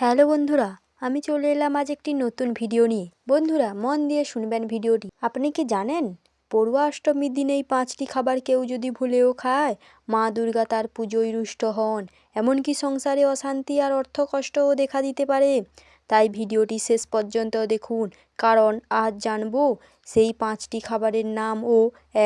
Hello বন্ধুরা, আমি চলে এলাম আজ একটি নতুন ভিডিও নিয়ে। বন্ধুরা, মন দিয়ে শুনবেন ভিডিওটি। আপনি কি জানেন? পড়ুয়া অষ্টমীর দিন এই পাঁচটি খাবার কেউ যদি ভুলেও খায়, মা দুর্গা তার পুজোয় রুষ্ট হন। এমনকি সংসারে অশান্তি আর অর্থ কষ্টও দেখা দিতে পারে। তাই ভিডিওটি শেষ পর্যন্ত দেখুন, কারণ আজ জানব সেই পাঁচটি খাবারের নাম ও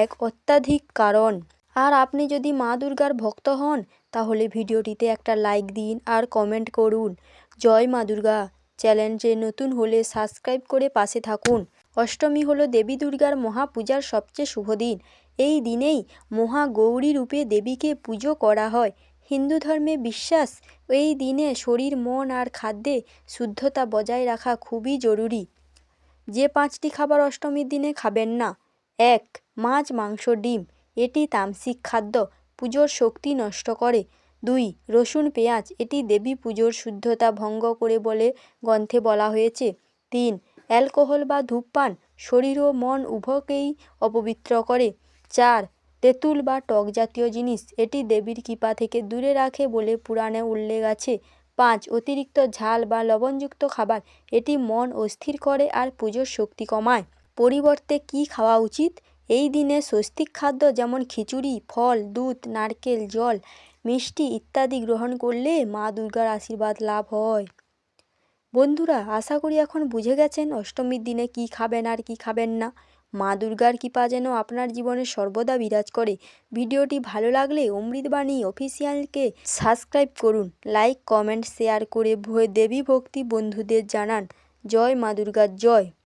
এক অত্যাধিক কারণ। আর আপনি যদি মা দুর্গার ভক্ত হন, তাহলে ভিডিওটিতে একটা লাইক দিন আর কমেন্ট করুন। জয় মা দুর্গা। চ্যানেলে নতুন হলে সাবস্ক্রাইব করে পাশে থাকুন। অষ্টমী হলো দেবী দুর্গার মহাপূজার সবচেয়ে শুভ দিন। এই দিনেই মহা গৌরী রূপে দেবীকে পুজো করা হয়। হিন্দু ধর্মে বিশ্বাস, এই দিনে শরীর, মন আর খাদ্যে শুদ্ধতা বজায় রাখা খুবই জরুরি। যে পাঁচটি খাবার অষ্টমীর দিনে খাবেন না, এক, মাছ, মাংস, ডিম। এটি তামসিক খাদ্য। পুজোর শক্তি নষ্ট করে। দুই, রসুন, পেঁয়াজ, এটি দেবী পুজোর শুদ্ধতা ভঙ্গ করে বলে গ্রন্থে বলা হয়েছে। তিন, অ্যালকোহল বা ধূপপান শরীর ও মন উভয়কেই অপবিত্র করে। চার, তেঁতুল বা টক জাতীয় জিনিস, এটি দেবীর কৃপা থেকে দূরে রাখে বলে পুরাণে উল্লেখ আছে। পাঁচ, অতিরিক্ত ঝাল বা লবণযুক্ত খাবার, এটি মন অস্থির করে আর পুজোর শক্তি কমায়। পরিবর্তে কি খাওয়া উচিত? এই দিনে স্বস্তিক খাদ্য যেমন খিচুড়ি, ফল, দুধ, নারকেল, জল মিষ্টি ইত্যাদি গ্রহণ করলে মা দুর্গার আশীর্বাদ লাভ হয়। বন্ধুরা, আশা করি এখন বুঝে গেছেন অষ্টমীর দিনে কি খাবেন আর কি খাবেন না। মা দুর্গার কৃপা যেন আপনার জীবনে সর্বদা বিরাজ করে। ভিডিওটি ভালো লাগলে অমৃতবাণী অফিসিয়ালকে সাবস্ক্রাইব করুন, লাইক, কমেন্ট, শেয়ার করে দেবী ভক্তি বন্ধুদের জানান। জয় মা দুর্গার জয়।